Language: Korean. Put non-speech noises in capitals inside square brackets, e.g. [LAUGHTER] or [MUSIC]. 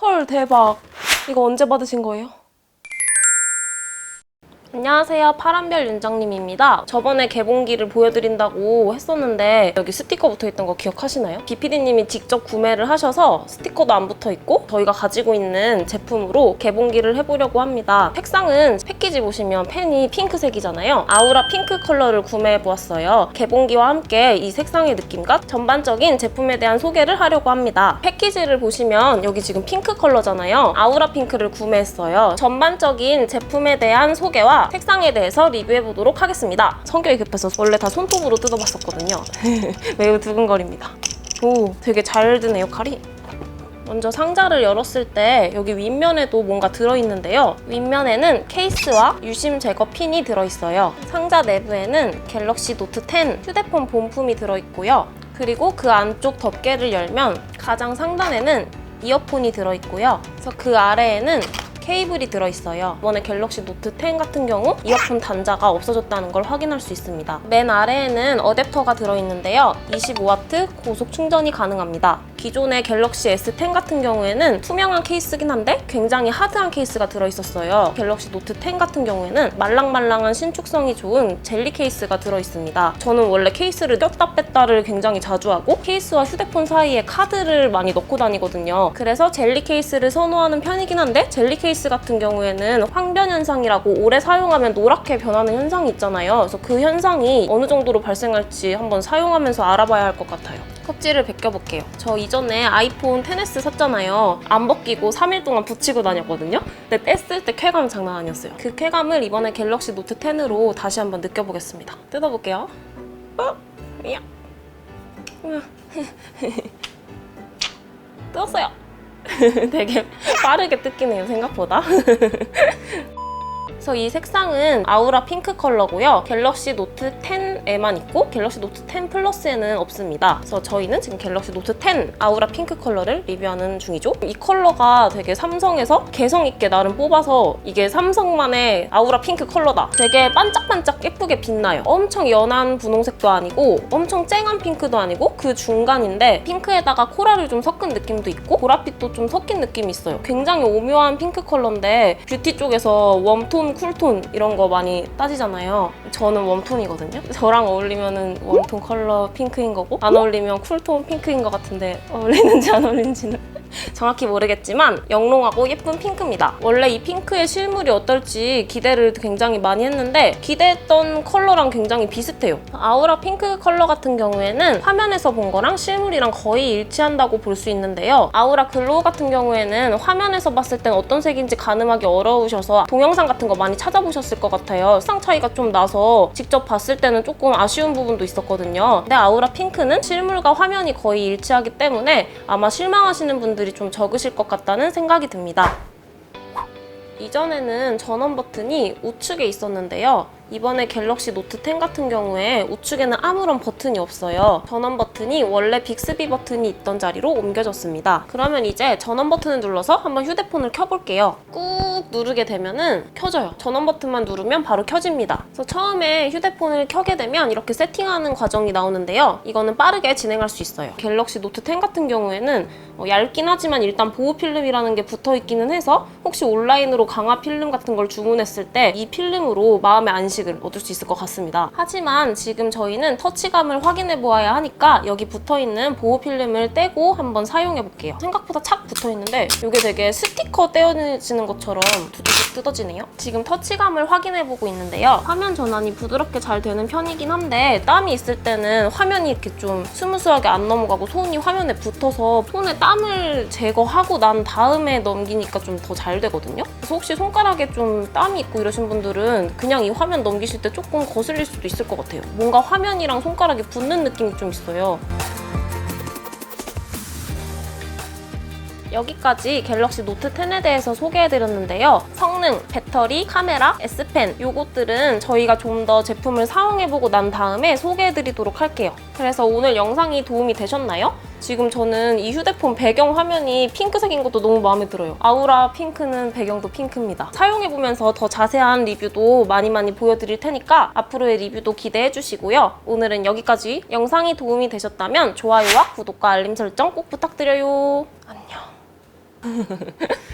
헐 대박. 이거 언제 받으신 거예요? 안녕하세요. 파란별 윤정님입니다. 저번에 개봉기를 보여드린다고 했었는데 여기 스티커 붙어있던 거 기억하시나요? BPD님이 직접 구매를 하셔서 스티커도 안 붙어있고 저희가 가지고 있는 제품으로 개봉기를 해보려고 합니다. 색상은 패키지 보시면 펜이 핑크색이잖아요. 아우라 핑크 컬러를 구매해보았어요. 개봉기와 함께 이 색상의 느낌과 전반적인 제품에 대한 소개를 하려고 합니다. 패키지를 보시면 여기 지금 핑크 컬러잖아요. 아우라 핑크를 구매했어요. 전반적인 제품에 대한 소개와 색상에 대해서 리뷰해보도록 하겠습니다. 성격이 급해서 원래 다 손톱으로 뜯어봤었거든요. [LAUGHS] 매우 두근거립니다. 오, 되게 잘 드네요, 칼이. 먼저 상자를 열었을 때 여기 윗면에도 뭔가 들어있는데요. 윗면에는 케이스와 유심 제거 핀이 들어있어요. 상자 내부에는 갤럭시 노트 10 휴대폰 본품이 들어있고요. 그리고 그 안쪽 덮개를 열면 가장 상단에는 이어폰이 들어있고요. 그래서 그 아래에는 케이블이 들어있어요. 이번에 갤럭시 노트 10 같은 경우 이어폰 단자가 없어졌다는 걸 확인할 수 있습니다. 맨 아래에는 어댑터가 들어있는데요. 25W 고속 충전이 가능합니다. 기존의 갤럭시 S10 같은 경우에는 투명한 케이스긴 한데 굉장히 하드한 케이스가 들어있었어요. 갤럭시 노트 10 같은 경우에는 말랑말랑한 신축성이 좋은 젤리 케이스가 들어있습니다. 저는 원래 케이스를 꼈다 뺐다를 굉장히 자주 하고 케이스와 휴대폰 사이에 카드를 많이 넣고 다니거든요. 그래서 젤리 케이스를 선호하는 편이긴 한데 젤리 케이스 같은 경우에는 황변 현상이라고 오래 사용하면 노랗게 변하는 현상이 있잖아요. 그래서 그 현상이 어느 정도로 발생할지 한번 사용하면서 알아봐야 할 것 같아요. 껍질을 벗겨볼게요. 저 이전에 아이폰 10s 샀잖아요. 안 벗기고 3일 동안 붙이고 다녔거든요. 근데 뺐을 때 쾌감 장난 아니었어요. 그 쾌감을 이번에 갤럭시 노트 10으로 다시 한번 느껴보겠습니다. 뜯어볼게요. 어? 야. 뜯었어요. [LAUGHS] [LAUGHS] 되게 빠르게 뜯기네요, 생각보다. [LAUGHS] 그래서 이 색상은 아우라 핑크 컬러고요. 갤럭시 노트 10에만 있고 갤럭시 노트 10 플러스에는 없습니다. 그래서 저희는 지금 갤럭시 노트 10 아우라 핑크 컬러를 리뷰하는 중이죠. 이 컬러가 되게 삼성에서 개성 있게 나름 뽑아서 이게 삼성만의 아우라 핑크 컬러다. 되게 반짝반짝 예쁘게 빛나요. 엄청 연한 분홍색도 아니고 엄청 쨍한 핑크도 아니고 그 중간인데 핑크에다가 코랄을 좀 섞은 느낌도 있고 보랏빛도 좀 섞인 느낌이 있어요. 굉장히 오묘한 핑크 컬러인데 뷰티 쪽에서 웜톤, 쿨톤 이런 거 많이 따지잖아요. 저는 웜톤이거든요. 저랑 어울리면은 웜톤 컬러 핑크인 거고 안 어울리면 쿨톤 핑크인 것 같은데 어울리는지 안 어울리는지는 정확히 모르겠지만 영롱하고 예쁜 핑크입니다. 원래 이 핑크의 실물이 어떨지 기대를 굉장히 많이 했는데 기대했던 컬러랑 굉장히 비슷해요. 아우라 핑크 컬러 같은 경우에는 화면에서 본 거랑 실물이랑 거의 일치한다고 볼 수 있는데요. 아우라 글로우 같은 경우에는 화면에서 봤을 땐 어떤 색인지 가늠하기 어려우셔서 동영상 같은 거 많이 찾아보셨을 것 같아요. 색상 차이가 좀 나서 직접 봤을 때는 조금 아쉬운 부분도 있었거든요. 근데 아우라 핑크는 실물과 화면이 거의 일치하기 때문에 아마 실망하시는 분들 이 좀 적으실 것 같다는 생각이 듭니다. 이전에는 전원 버튼이 우측에 있었는데요. 이번에 갤럭시 노트 10 같은 경우에 우측에는 아무런 버튼이 없어요. 전원 버튼이 원래 빅스비 버튼이 있던 자리로 옮겨졌습니다. 그러면 이제 전원 버튼을 눌러서 한번 휴대폰을 켜볼게요. 꾹 누르게 되면은 켜져요. 전원 버튼만 누르면 바로 켜집니다. 그래서 처음에 휴대폰을 켜게 되면 이렇게 세팅하는 과정이 나오는데요. 이거는 빠르게 진행할 수 있어요. 갤럭시 노트 10 같은 경우에는 어, 얇긴 하지만 일단 보호 필름이라는 게 붙어 있기는 해서 혹시 온라인으로 강화 필름 같은 걸 주문했을 때 이 필름으로 마음의 안 식을 얻을 수 있을 것 같습니다. 하지만 지금 저희는 터치감을 확인해 보아야 하니까 여기 붙어 있는 보호 필름을 떼고 한번 사용해 볼게요. 생각보다 착 붙어 있는데 이게 되게 스티커 떼어지는 것처럼 두둑 뜯어지네요. 지금 터치감을 확인해 보고 있는데요. 화면 전환이 부드럽게 잘 되는 편이긴 한데 땀이 있을 때는 화면이 이렇게 좀 스무스하게 안 넘어가고 손이 화면에 붙어서 손에 땀을 제거하고 난 다음에 넘기니까 좀 더 잘 되거든요. 그래서 혹시 손가락에 좀 땀이 있고 이러신 분들은 그냥 이 화면 넘기실 때 조금 거슬릴 수도 있을 것 같아요. 뭔가 화면이랑 손가락이 붙는 느낌이 좀 있어요. 여기까지 갤럭시 노트 10에 대해서 소개해드렸는데요. 성능, 배터리, 카메라, S펜 요것들은 저희가 좀 더 제품을 사용해보고 난 다음에 소개해드리도록 할게요. 그래서 오늘 영상이 도움이 되셨나요? 지금 저는 이 휴대폰 배경 화면이 핑크색인 것도 너무 마음에 들어요. 아우라 핑크는 배경도 핑크입니다. 사용해보면서 더 자세한 리뷰도 많이 많이 보여드릴 테니까 앞으로의 리뷰도 기대해 주시고요. 오늘은 여기까지 영상이 도움이 되셨다면 좋아요와 구독과 알림 설정 꼭 부탁드려요. 안녕. [LAUGHS]